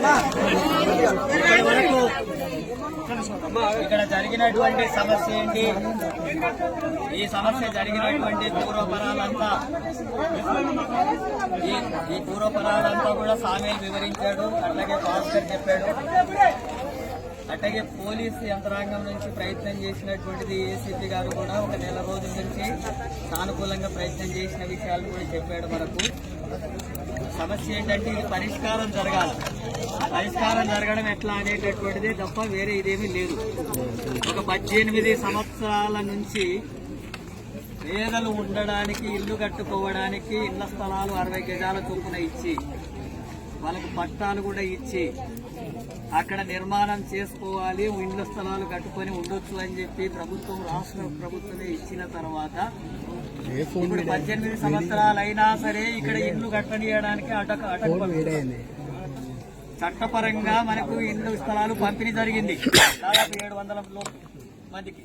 ఇప్పటి వరకు ఇక్కడ జరిగినటువంటి సమస్య ఏంటి? ఈ సమస్య జరిగినటువంటి పూర్వపరాలంతా ఈ పూర్వపరాలంతా కూడా సామీలు వివరించాడు అట్లాగే భాస్కర్ చెప్పాడు. అట్లాగే పోలీసు యంత్రాంగం నుంచి ప్రయత్నం చేసినటువంటిది ఏసీపీ గారు కూడా ఒక నెల రోజుల నుంచి సానుకూలంగా ప్రయత్నం చేసిన విషయాలు కూడా చెప్పాడు మనకు. సమస్య ఏంటంటే ఇది పరిష్కారం జరగాలి. పరిష్కారం జరగడం ఎట్లా అనేటటువంటిది తప్ప వేరే ఇదేమీ లేదు. ఒక పద్దెనిమిది సంవత్సరాల నుంచి పేదలు ఉండడానికి ఇల్లు కట్టుకోవడానికి ఇళ్ళ స్థలాలు అరవై గజాల చొప్పున ఇచ్చి వాళ్ళకు పట్టాలు కూడా ఇచ్చి అక్కడ నిర్మాణం చేసుకోవాలి ఇళ్ళ స్థలాలు కట్టుకొని ఉండొచ్చు అని చెప్పి ప్రభుత్వం రాష్ట్ర ప్రభుత్వమే ఇచ్చిన తర్వాత ఇప్పుడు పద్దెనిమిది సంవత్సరాలు అయినా సరే ఇక్కడ ఇల్లు కట్టనీయడానికి అటక అటక చట్టపరంగా మనకు ఇల్లు స్థలాలు పంపిణీ జరిగింది. దాదాపు ఏడు వందల లో- మందికి.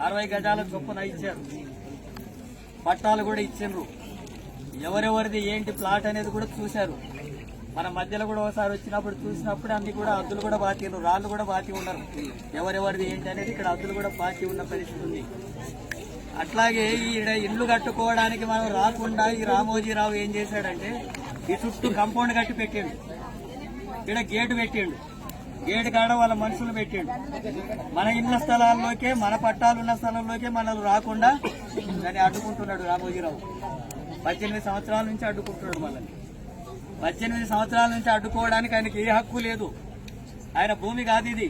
అరవై గజాల చొప్పున ఇచ్చారు. పట్టాలు కూడా ఇచ్చిండ్రు. ఎవరెవరిది ఏంటి ప్లాట్ అనేది కూడా చూశారు. మన మధ్యలో కూడా ఒకసారి వచ్చినప్పుడు చూసినప్పుడు అన్ని కూడా అద్దులు కూడా బాకీలు రాళ్ళు కూడా బాకీ ఉన్నారు. ఎవరెవరిది ఏంటి అనేది ఇక్కడ అద్దులు కూడా బాకీ ఉన్న పరిస్థితి ఉంది. అట్లాగే ఈడ ఇల్లు కట్టుకోవడానికి మనం రాకుండా ఈ రామోజీరావు ఏం చేశాడంటే ఈ చుట్టూ కంపౌండ్ కట్టి పెట్టాడు. ఇక్కడ గేటు పెట్టాడు. గేటు కాడ వాళ్ళ మనుషులు పెట్టాడు. మన ఇళ్ళ స్థలాల్లోకే మన పట్టాలు ఉన్న స్థలంలోకే మనల్ని రాకుండా దాన్ని అడ్డుకుంటున్నాడు రామోజీరావు. పద్దెనిమిది సంవత్సరాల నుంచి అడ్డుకుంటున్నాడు మనల్ని పద్దెనిమిది సంవత్సరాల నుంచి అడ్డుకోవడానికి ఆయనకి ఏ హక్కు లేదు. ఆయన భూమి కాదు ఇది.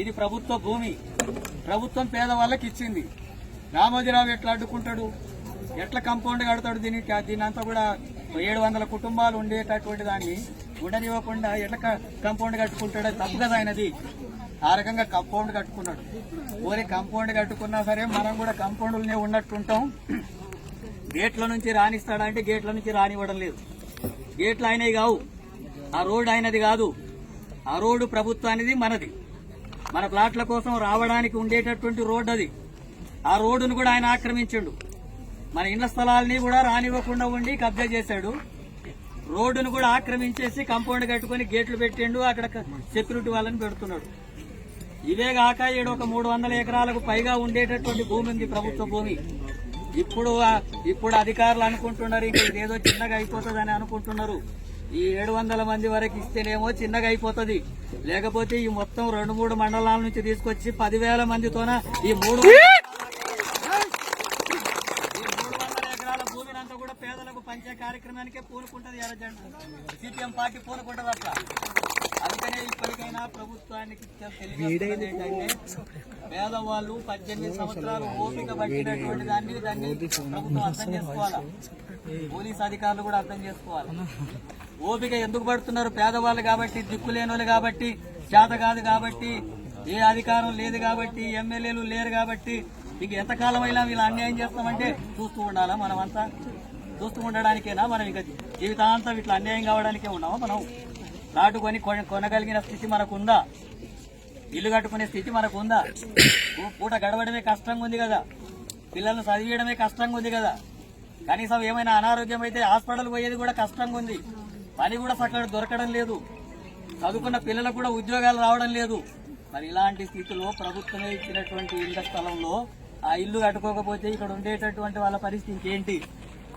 ఇది ప్రభుత్వ భూమి. ప్రభుత్వం పేదవాళ్ళకి ఇచ్చింది. రామోజీరావు ఎట్లా అడ్డుకుంటాడు? ఎట్లా కంపౌండ్ కడతాడు దీనికి దీని అంతా కూడా ఏడు వందల కుటుంబాలు ఉండేటటువంటి దాన్ని ఉండనివ్వకుండా ఎట్లా కంపౌండ్ కట్టుకుంటాడు? తప్పు కదా ఆయనది. ఆ రకంగా కంపౌండ్ కట్టుకున్నాడు. ఓరి కంపౌండ్ కట్టుకున్నా సరే మనం కూడా కంపౌండ్లనే ఉన్నట్టుంటాం. గేట్ల నుంచి రాణిస్తాడంటే గేట్ల నుంచి రానివ్వడం లేదు. గేట్లు ఆయనవి కావు. ఆ రోడ్డు ఆయనది కాదు. ఆ రోడ్డు ప్రభుత్వానిది మనది. మన ప్లాట్ల కోసం రావడానికి ఉండేటటువంటి రోడ్డు అది ఆ రోడ్డును కూడా ఆయన ఆక్రమించిండు. మన ఇళ్ళ స్థలాల్ని కూడా రానివ్వకుండా ఉండి కబ్జా చేశాడు. రోడ్డును కూడా ఆక్రమించేసి కంపౌండ్ కట్టుకొని గేట్లు పెట్టిండు. అక్కడ సెక్యూరిటీ వాళ్ళని పెడుతున్నాడు. ఇవే కాక ఈడ ఒక మూడు వందల ఎకరాలకు పైగా ఉండేటటువంటి భూమి ఉంది ప్రభుత్వ భూమి. ఇప్పుడు ఇప్పుడు అధికారులు అనుకుంటున్నారు ఇంకా ఇదేదో చిన్నగా అయిపోతుందని అనుకుంటున్నారు. ఈ ఏడు వందల మంది వరకు ఇస్తేనేమో చిన్నగా అయిపోతుంది. లేకపోతే ఈ మొత్తం రెండు మూడు మండలాల నుంచి తీసుకొచ్చి పదివేల మందితోన ఈ మూడు వందల ఎకరాల భూమినంతా కూడా పేదలకు పంచే కార్యక్రమానికే పూనుకుంటది ఎర్రజెండ సిపిఎం పార్టీ పూనుకుంటది అట్లా అందుకనే ఇప్పటికైనా ప్రభుత్వానికి ఏంటంటే పేదవాళ్ళు పద్దెనిమిది సంవత్సరాలు ఓపిక పట్టినటువంటి దాన్ని దాన్ని ప్రభుత్వం అర్థం చేసుకోవాలా? పోలీస్ అధికారులు కూడా అర్థం చేసుకోవాలి. ఓపిక ఎందుకు పడుతున్నారు పేదవాళ్ళు కాబట్టి దిక్కులేని వాళ్ళు కాబట్టి చేత కాదు కాబట్టి ఏ అధికారం లేదు కాబట్టి ఎమ్మెల్యేలు లేరు కాబట్టి ఇంక ఎంతకాలం అయినా వీళ్ళు అన్యాయం చేస్తామంటే చూస్తూ ఉండాలా మనమంతా? చూస్తూ ఉండడానికేనా మనం ఇంకా జీవితాంతం ఇట్లా అన్యాయం కావడానికే ఉన్నామా మనం? నాటుకొని కొన- కొనగలిగిన స్థితి మనకుందా? ఇల్లు కట్టుకునే స్థితి మనకుందా? ఉందా పూట గడవడమే కష్టంగా ఉంది కదా. పిల్లల్ని చదివేయడమే కష్టంగా ఉంది కదా. కనీసం ఏమైనా అనారోగ్యం అయితే హాస్పిటల్ పోయేది కూడా కష్టంగా ఉంది పని కూడా సక్కడ దొరకడం లేదు. చదువుకున్న పిల్లలకు కూడా ఉద్యోగాలు రావడం లేదు. మరి ఇలాంటి స్థితిలో ప్రభుత్వమే ఇచ్చినటువంటి ఇళ్ళ స్థలంలో ఆ ఇల్లు కట్టుకోకపోతే ఇక్కడ ఉండేటటువంటి వాళ్ళ పరిస్థితి ఇంకేంటి?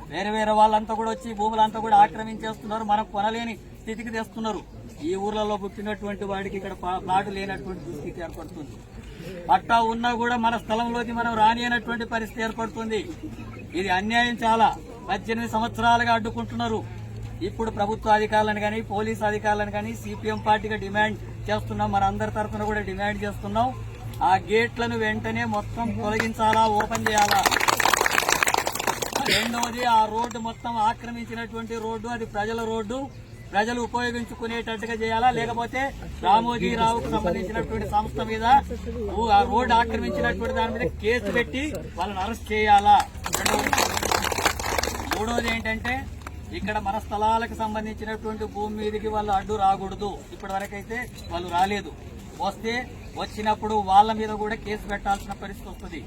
వేరే వేరే వాళ్ళంతా కూడా వచ్చి భూములంతా కూడా ఆక్రమించేస్తున్నారు మనకు కొనలేని స్థితికి తెస్తున్నారు. ఈ ఊర్లలో పుట్టినటువంటి వాడికి ఇక్కడ పా- ప్లాటు లేనటువంటి దుస్థితి ఏర్పడుతుంది. పట్టా ఉన్నా కూడా మన స్థలంలోకి మనం రానియనటువంటి పరిస్థితి ఏర్పడుతుంది. ఇది అన్యాయం చాలా. పద్దెనిమిది సంవత్సరాలుగా అడ్డుకుంటున్నారు. ఇప్పుడు ప్రభుత్వ అధికారులను కానీ పోలీస్ అధికారులను కానీ సిపిఎం పార్టీగా డిమాండ్ చేస్తున్నాం. మన అందరి తరఫున కూడా డిమాండ్ చేస్తున్నాం. ఆ గేట్లను వెంటనే మొత్తం తొలగించాలా ఓపెన్ చేయాలా? రెండవది ఆ రోడ్డు మొత్తం ఆక్రమించినటువంటి రోడ్డు అది ప్రజల రోడ్డు. ప్రజలు ఉపయోగించుకునేటట్టుగా చేయాలా? లేకపోతే రామోజీరావుకు సంబంధించినటువంటి సంస్థ మీద ఆ రోడ్డు ఆక్రమించినటువంటి దాని మీద కేసు పెట్టి వాళ్ళని అరెస్ట్ చేయాలా? మూడవది ఏంటంటే ఇక్కడ మన స్థలాలకు సంబంధించినటువంటి భూమి మీదకి వాళ్ళు అడ్డు రాకూడదు. ఇప్పటి వరకైతే వాళ్ళు రాలేదు. వస్తే వచ్చినప్పుడు వాళ్ళ మీద కూడా కేసు పెట్టాల్సిన పరిస్థితి వస్తుంది.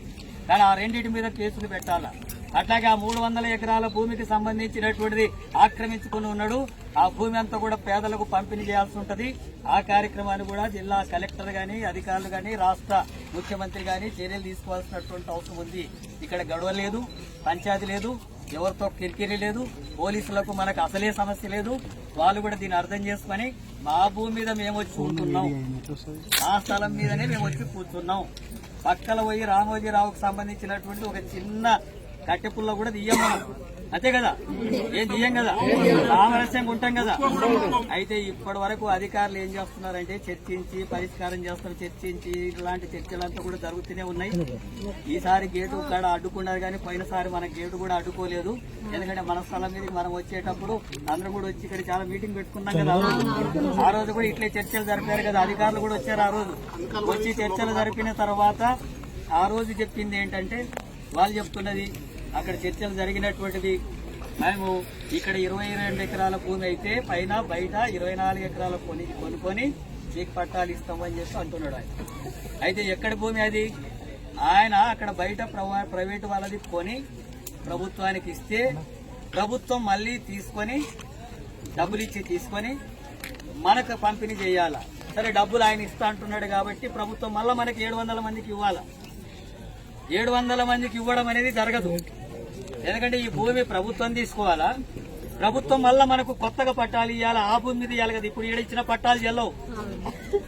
కానీ ఆ రెండింటి మీద కేసులు పెట్టాలా? అట్లాగే ఆ మూడు వందల ఎకరాల భూమికి సంబంధించినటువంటిది ఆక్రమించుకుని ఉన్నాడు. ఆ భూమి అంతా కూడా పేదలకు పంపిణీ చేయాల్సి ఉంటది. ఆ కార్యక్రమాన్ని కూడా జిల్లా కలెక్టర్ గాని అధికారులు గాని రాష్ట్ర ముఖ్యమంత్రి గాని చర్యలు తీసుకోవాల్సినటువంటి అవసరం ఉంది. ఇక్కడ గొడవ లేదు పంచాయతీ లేదు ఎవరితో కిరికిరి లేదు పోలీసులకు మనకు అసలే సమస్య లేదు. వాళ్ళు కూడా దీన్ని అర్థం చేసుకొని మా భూమి మీద మేము వచ్చి ఉంటున్నాం ఆ స్థలం మీదనే మేము వచ్చి కూర్చున్నాం. పక్కల పోయి రామోజీరావుకు సంబంధించినటువంటి ఒక చిన్న కట్టెపుల్ల కూడా తీయం మనం. అంతే కదా? ఏం తీయం కదా? సామరస్యంగా ఉంటాం కదా? అయితే ఇప్పటి వరకు అధికారులు ఏం చేస్తున్నారంటే చర్చించి పరిష్కారం చేస్తారు చర్చించి ఇలాంటి చర్చలంతా కూడా జరుగుతూనే ఉన్నాయి. ఈసారి గేటు కాడ అడ్డుకున్నారు కానీ పోయినసారి మన గేటు కూడా అడ్డుకోలేదు. ఎందుకంటే మన స్థలం మీద మనం వచ్చేటప్పుడు అందరం కూడా వచ్చి ఇక్కడ చాలా మీటింగ్ పెట్టుకున్నాం కదా. ఆ రోజు కూడా ఇట్లే చర్చలు జరిపారు కదా. అధికారులు కూడా వచ్చారు ఆ రోజు. వచ్చి చర్చలు జరిపిన తర్వాత ఆ రోజు చెప్పింది ఏంటంటే వాళ్ళు చెప్తున్నది అక్కడ చర్చలు జరిగినటువంటిది. మేము ఇక్కడ ఇరవై రెండు ఎకరాల భూమి అయితే పైన బయట ఇరవై నాలుగు ఎకరాల కొని కొనుక్కొని మీకు పట్టాలు ఇస్తామని చెప్పి అంటున్నాడు ఆయన. అయితే ఎక్కడ భూమి అది? ఆయన అక్కడ బయట ప్రవా- ప్రైవేటు వాళ్ళది కొని ప్రభుత్వానికి ఇస్తే ప్రభుత్వం మళ్ళీ తీసుకొని డబ్బులు ఇచ్చి తీసుకొని మనకు పంపిణీ చేయాలా? సరే డబ్బులు ఆయన ఇస్తా అంటున్నాడు కాబట్టి ప్రభుత్వం మళ్ళీ మనకి ఏడు వందల మందికి ఇవ్వాలా? ఏడు వందల మందికి ఇవ్వడం అనేది జరగదు. ఎందుకంటే ఈ భూమి ప్రభుత్వం తీసుకోవాలా? ప్రభుత్వం మళ్ళా మనకు కొత్తగా పట్టాలు ఇవ్వాలి ఆ భూమి మీద ఇవ్వాలి కదా ఇప్పుడు ఈడ ఇచ్చిన పట్టాలు చెల్లవు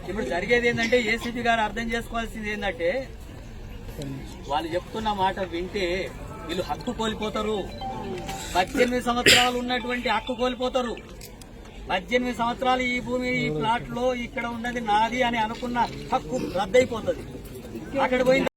ఇప్పుడు జరిగేది ఏంటంటే ఏసీపీ గారు అర్థం చేసుకోవాల్సింది ఏంటంటే వాళ్ళు చెప్తున్న మాట వింటే వీళ్ళు హక్కు కోల్పోతారు. పద్దెనిమిది సంవత్సరాలు ఉన్నటువంటి హక్కు కోల్పోతారు. పద్దెనిమిది సంవత్సరాలు ఈ భూమి ఈ ప్లాట్లో ఇక్కడ ఉన్నది నాది అని అనుకున్న హక్కు రద్దయిపోతుంది. అక్కడ పోయిన